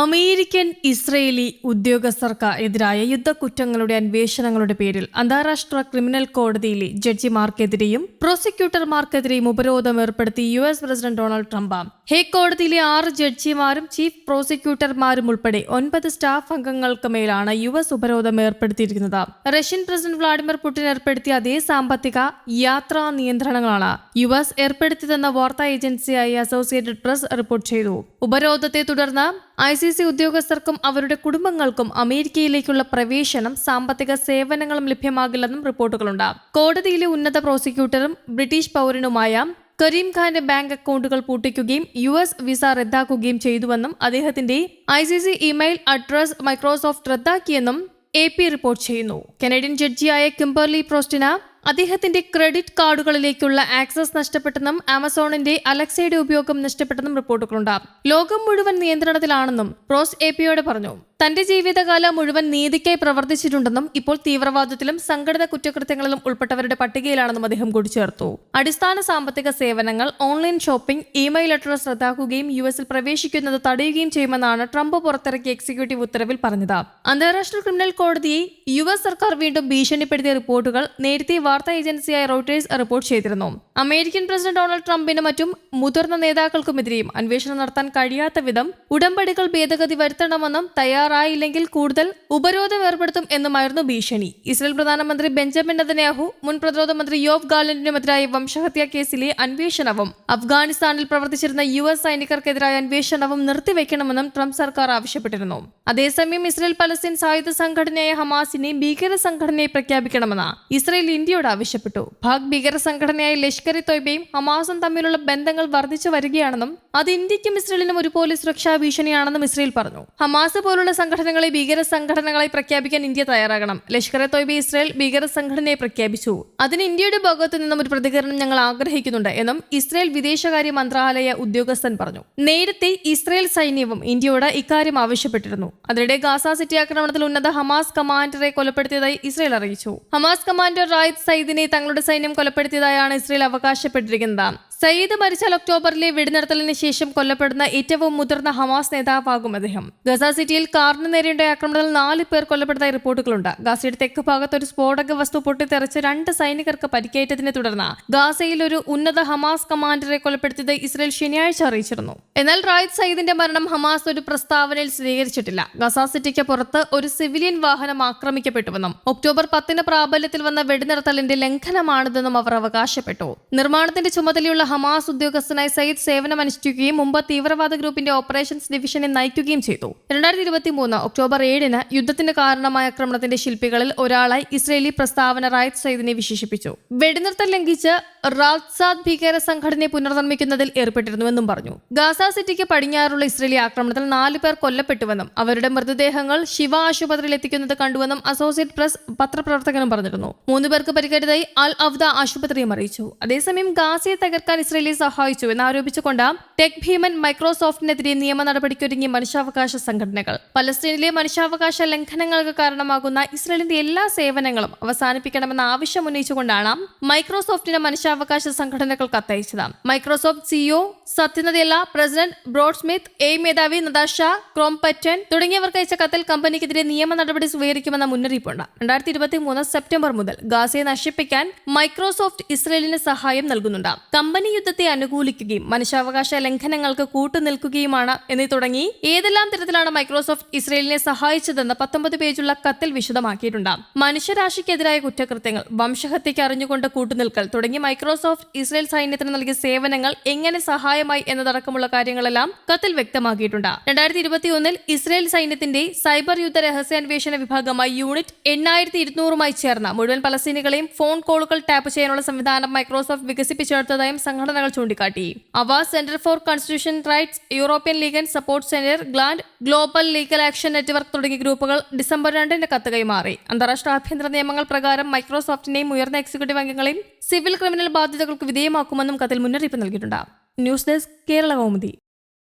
American Israeli ഉദ്യോഗസ്ഥർക്ക് എതിരായ യുദ്ധക്കുറ്റങ്ങളുടെ അന്വേഷണങ്ങളുടെ പേരിൽ അന്താരാഷ്ട്ര ക്രിമിനൽ കോടതിയിലെ ജഡ്ജിമാർക്കെതിരെയും പ്രോസിക്യൂട്ടർമാർക്കെതിരെയും ഉപരോധം ഏർപ്പെടുത്തി U S president Donald Trump. Hague കോടതിയിലെ ആറ് ജഡ്ജിമാരും ചീഫ് പ്രോസിക്യൂട്ടർമാരും ഉൾപ്പെടെ ഒൻപത് സ്റ്റാഫ് അംഗങ്ങൾക്ക് മേലാണ് യു എസ് ഉപരോധം ഏർപ്പെടുത്തിയിരിക്കുന്നത്. റഷ്യൻ പ്രസിഡന്റ് വ്ളാഡിമിർ പുടിൻ ഏർപ്പെടുത്തിയ അതേ സാമ്പത്തിക യാത്രാ നിയന്ത്രണങ്ങളാണ് യു എസ് ഏർപ്പെടുത്തിയതെന്ന വാർത്താ ഏജൻസിയായ അസോസിയേറ്റഡ് പ്രസ് റിപ്പോർട്ട് ചെയ്തു. ഉപരോധത്തെ തുടർന്ന് ഐ സി സി ഉദ്യോഗസ്ഥർക്കും അവരുടെ കുടുംബങ്ങൾക്കും അമേരിക്കയിലേക്കുള്ള പ്രവേശനം സാമ്പത്തിക സേവനങ്ങളും ലഭ്യമാകില്ലെന്നും റിപ്പോർട്ടുകളുണ്ട്. കോടതിയിലെ ഉന്നത പ്രോസിക്യൂട്ടറും ബ്രിട്ടീഷ് പൗരനുമായ കരീം ഖാന്റെ ബാങ്ക് അക്കൗണ്ടുകൾ പൂട്ടിക്കുകയും യു എസ് വിസ റദ്ദാക്കുകയും ചെയ്തുവെന്നും അദ്ദേഹത്തിന്റെ I C C email address Microsoft റദ്ദാക്കിയെന്നും A P report ചെയ്യുന്നു. കനേഡിയൻ ജഡ്ജിയായ കിംബർലി പ്രോസ്റ്റിന് അദ്ദേഹത്തിന്റെ ക്രെഡിറ്റ് കാർഡുകളിലേക്കുള്ള ആക്സസ് നഷ്ടപ്പെട്ടെന്നും ആമസോണിന്റെ അലക്സയുടെ ഉപയോഗം നഷ്ടപ്പെട്ടെന്നും റിപ്പോർട്ടുകളുണ്ട്. ലോകം മുഴുവൻ നിയന്ത്രണത്തിലാണെന്നും റോസ് എ പറഞ്ഞു. തന്റെ ജീവിതകാലം മുഴുവൻ നീതിക്കായി പ്രവർത്തിച്ചിട്ടുണ്ടെന്നും ഇപ്പോൾ തീവ്രവാദത്തിലും സംഘടിത കുറ്റകൃത്യങ്ങളിലും ഉൾപ്പെട്ടവരുടെ പട്ടികയിലാണെന്നും അദ്ദേഹം കൂട്ടിച്ചേർത്തു. അടിസ്ഥാന സാമ്പത്തിക സേവനങ്ങൾ ഓൺലൈൻ ഷോപ്പിംഗ് ഇമെയിൽ അഡ്രസ് റദ്ദാക്കുകയും യു എസിൽ പ്രവേശിക്കുന്നത് തടയുകയും ചെയ്യുമെന്നാണ് ട്രംപ് പുറത്തിറക്കിയ എക്സിക്യൂട്ടീവ് ഉത്തരവിൽ പറഞ്ഞത്. അന്താരാഷ്ട്ര ക്രിമിനൽ കോടതിയെ യു എസ് സർക്കാർ വീണ്ടും ഭീഷണിപ്പെടുത്തിയ റിപ്പോർട്ടുകൾ നേരത്തെ വാർത്താ ഏജൻസിയായ റോട്ടേഴ്സ് റിപ്പോർട്ട് ചെയ്തിരുന്നു. അമേരിക്കൻ പ്രസിഡന്റ് ഡൊണാൾഡ് ട്രംപിനും മറ്റും മുതിർന്ന നേതാക്കൾക്കുമെതിരെയും അന്വേഷണം നടത്താൻ കഴിയാത്ത വിധം ഉടമ്പടികൾ ഭേദഗതി വരുത്തണമെന്നും തയ്യാറായില്ലെങ്കിൽ കൂടുതൽ ഉപരോധം ഏർപ്പെടുത്തും എന്നുമായിരുന്നു ഭീഷണി. ഇസ്രയേൽ പ്രധാനമന്ത്രി ബെഞ്ചമിൻ നെതന്യാഹു മുൻ പ്രതിരോധ മന്ത്രി യോവ് ഗാലിനുമെതിരായ വംശഹത്യാ കേസിലെ അന്വേഷണവും അഫ്ഗാനിസ്ഥാനിൽ പ്രവർത്തിച്ചിരുന്ന യു എസ് സൈനികർക്കെതിരായ അന്വേഷണവും നിർത്തിവെക്കണമെന്നും ട്രംപ് സർക്കാർ ആവശ്യപ്പെട്ടിരുന്നു. അതേസമയം ഇസ്രയേൽ പലസ്തീൻ സായുധ സംഘടനയായ ഹമാസിനെ ഭീകര സംഘടനയെ പ്രഖ്യാപിക്കണമെന്ന് ഇസ്രയേൽ ഇന്ത്യയോട് ആവശ്യപ്പെട്ടു. ഭാഗ് ഭീകര സംഘടനയായ ലഷ്കർ ഇ തൊയ്ബയും ഹമാസും തമ്മിലുള്ള ബന്ധങ്ങൾ വർദ്ധിച്ചു വരികയാണെന്നും അത് ഇന്ത്യക്കും ഇസ്രയേലിനും ഒരുപോലെ സുരക്ഷാ ഭീഷണിയാണെന്നും ഇസ്രയേൽ പറഞ്ഞു. ഹമാസ് പോലുള്ള സംഘടനകളെ ഭീകര സംഘടനകളായി പ്രഖ്യാപിക്കാൻ ഇന്ത്യ തയ്യാറാകണം. ലഷ്കർ എ തൊയ്ബ ഇസ്രായേൽ ഭീകര സംഘടനയെ പ്രഖ്യാപിച്ചു. അതിന് ഇന്ത്യയുടെ ഭാഗത്തു നിന്നും ഒരു പ്രതികരണം ഞങ്ങൾ ആഗ്രഹിക്കുന്നുണ്ട് എന്നും ഇസ്രായേൽ വിദേശകാര്യ മന്ത്രാലയ ഉദ്യോഗസ്ഥൻ പറഞ്ഞു. നേരത്തെ ഇസ്രായേൽ സൈന്യവും ഇന്ത്യയോട് ഇക്കാര്യം ആവശ്യപ്പെട്ടിരുന്നു. അതിനിടെ ഗാസ സിറ്റി ആക്രമണത്തിൽ ഉന്നത ഹമാസ് കമാൻഡറെ കൊലപ്പെടുത്തിയതായി ഇസ്രായേൽ അറിയിച്ചു. ഹമാസ് കമാൻഡർ റായിദ് സയ്യിദിനെ തങ്ങളുടെ സൈന്യം കൊലപ്പെടുത്തിയതായാണ് ഇസ്രായേൽ അവകാശപ്പെട്ടിരിക്കുന്നത്. സയ്യിദ് മരിച്ചാൽ ഒക്ടോബറിലെ വെടിനിർത്തലിന് ശേഷം കൊല്ലപ്പെടുന്ന ഏറ്റവും മുതിർന്ന ഹമാസ് നേതാവാകും അദ്ദേഹം. ഗസ സിറ്റിയിൽ കാറിന് നേരെയുണ്ടായ ആക്രമണത്തിൽ നാല് പേർ കൊല്ലപ്പെട്ടതായി റിപ്പോർട്ടുകളുണ്ട്. ഗാസയുടെ തെക്ക് ഭാഗത്ത് ഒരു സ്ഫോടക വസ്തു പൊട്ടിത്തെറിച്ച് രണ്ട് സൈനികർക്ക് പരിക്കേറ്റതിനെ തുടർന്ന് ഗാസയിൽ ഒരു ഉന്നത ഹമാസ് കമാൻഡറെ കൊലപ്പെടുത്തിയത് ഇസ്രയേൽ ശനിയാഴ്ച അറിയിച്ചിരുന്നു. എന്നാൽ റായിദ് സയ്യിദിന്റെ മരണം ഹമാസ് ഒരു പ്രസ്താവനയിൽ സ്ഥിരീകരിച്ചിട്ടില്ല. ഗസ സിറ്റിക്ക് പുറത്ത് ഒരു സിവിലിയൻ വാഹനം ആക്രമിക്കപ്പെട്ടുവെന്നും ഒക്ടോബർ പത്തിന് പ്രാബല്യത്തിൽ വന്ന വെടിനിർത്തലിന്റെ ലംഘനമാണിതെന്നും അവർ അവകാശപ്പെട്ടു. നിർമ്മാണത്തിന്റെ ചുമതലയുള്ള ഹമാസ് ഉദ്യോഗസ്ഥനായി സയ്യിദ് സേവനമനുഷ്ഠിക്കുകയും മുമ്പ് തീവ്രവാദ ഗ്രൂപ്പിന്റെ ഓപ്പറേഷൻസ് ഡിവിഷനെ നയിക്കുകയും ചെയ്തു. രണ്ടായിരത്തി ഇരുപത്തി മൂന്ന് ഒക്ടോബർ ഏഴിന് യുദ്ധത്തിന് കാരണമായ ആക്രമണത്തിന്റെ ശില്പികളിൽ ഒരാളായി ഇസ്രയേലി പ്രസ്താവന റായത്ത് സയ്യിദിനെ വിശേഷിപ്പിച്ചു. വെടിനിർത്തൽ ലംഘിച്ച് റാത്സാദ് ഭീകര സംഘടനയെ പുനർനിർമ്മിക്കുന്നതിൽ ഏർപ്പെട്ടിരുന്നുവെന്നും പറഞ്ഞു. ഗാസ സിറ്റിക്ക് പടിഞ്ഞാറുള്ള ഇസ്രേലി ആക്രമണത്തിൽ നാല് പേർ കൊല്ലപ്പെട്ടുവെന്നും അവരുടെ മൃതദേഹങ്ങൾ ശിവ ആശുപത്രിയിൽ എത്തിക്കുന്നത് കണ്ടുവെന്നും അസോസിയേറ്റ് പ്രസ് പത്രപ്രവർത്തകനും പറഞ്ഞിരുന്നു. മൂന്ന് പേർക്ക് പരിക്കേറ്റതായി അൽ അവദ ആശുപത്രിയും അറിയിച്ചു. അതേസമയം ഗാസയെ തകർക്കാൻ ഇസ്രേലിയെ സഹായിച്ചു എന്നാരോപിച്ചുകൊണ്ട് ടെക് ഭീമൻ മൈക്രോസോഫ്റ്റിനെതിരെ നിയമ നടപടിക്കൊരുങ്ങിയ മനുഷ്യാവകാശ സംഘടനകൾ. പലസ്തീനിലെ മനുഷ്യാവകാശ ലംഘനങ്ങൾക്ക് കാരണമാകുന്ന ഇസ്രേലിന്റെ എല്ലാ സേവനങ്ങളും അവസാനിപ്പിക്കണമെന്ന ആവശ്യം ഉന്നയിച്ചുകൊണ്ടാണ് മൈക്രോസോഫ്റ്റിന് മനുഷ്യാവകാശ സംഘടനകൾ കത്തയച്ചത് Microsoft CEO Satya Nadella president Brad Smith A മേധാവി നദാഷ ക്രോംപറ്റൻ തുടങ്ങിയവർക്ക് അയച്ച കത്തിൽ കമ്പനിക്കെതിരെ നിയമ നടപടി സ്വീകരിക്കുമെന്ന മുന്നറിയിപ്പുണ്ട്. രണ്ടായിരത്തി ഇരുപത്തി മൂന്ന് സെപ്റ്റംബർ മുതൽ ഗാസയെ നശിപ്പിക്കാൻ മൈക്രോസോഫ്റ്റ് ഇസ്രയേലിന് സഹായം നൽകുന്നുണ്ട്. കമ്പനി യുദ്ധത്തെ അനുകൂലിക്കുകയും മനുഷ്യാവകാശ ലംഘനങ്ങൾക്ക് കൂട്ടുനിൽക്കുകയുമാണ് എന്നീ തുടങ്ങി ഏതെല്ലാം തരത്തിലാണ് മൈക്രോസോഫ്റ്റ് ഇസ്രയേലിനെ സഹായിച്ചതെന്ന് പത്തൊമ്പത് പേജുള്ള കത്തിൽ വിശദമാക്കിയിട്ടുണ്ട്. മനുഷ്യരാശിക്കെതിരായ കുറ്റകൃത്യങ്ങൾ വംശഹത്യയ്ക്ക് അറിഞ്ഞുകൊണ്ട് കൂട്ടുനിൽക്കൽ തുടങ്ങി മൈക്രോസോഫ്റ്റ് ഇസ്രയേൽ സൈന്യത്തിന് നൽകിയ സേവനങ്ങൾ എങ്ങനെ സഹായമായി എന്നതടക്കമുള്ള കാര്യങ്ങളെല്ലാം കത്തിൽ വ്യക്തമാക്കിയിട്ടുണ്ട്. രണ്ടായിരത്തി ഇരുപത്തിയൊന്നിൽ ഇസ്രയേൽ സൈന്യത്തിന്റെ സൈബർ യുദ്ധ രഹസ്യാന്വേഷണ വിഭാഗമായി യൂണിറ്റ് എണ്ണായിരത്തി ഇരുന്നൂറുമായി ചേർന്ന മുഴുവൻ പലസ്തീനികളെയും ഫോൺ കോളുകൾ ടാപ്പ് ചെയ്യാനുള്ള സംവിധാനം മൈക്രോസോഫ്റ്റ് വികസിപ്പിച്ചെടുത്തതായും സംഘടനകൾ ചൂണ്ടിക്കാട്ടി. അവ centre for constitution rights European legal support centre gland global legal action network തുടങ്ങിയ ഗ്രൂപ്പുകൾ ഡിസംബർ രണ്ടിന് കത്ത് കൈമാറി. അന്താരാഷ്ട്ര ആഭ്യന്തര നിയമങ്ങൾ പ്രകാരം മൈക്രോസോഫ്റ്റിനെയും ഉയർന്ന എക്സിക്യൂട്ടീവ് അംഗങ്ങളെയും സിവിൽ ക്രിമിനൽ ബാധ്യതകൾക്ക് വിധേയമാക്കുമെന്നും കത്തിൽ മുന്നറിയിപ്പ് നൽകിയിട്ടുണ്ട്. News desk Kerala Kaumudi.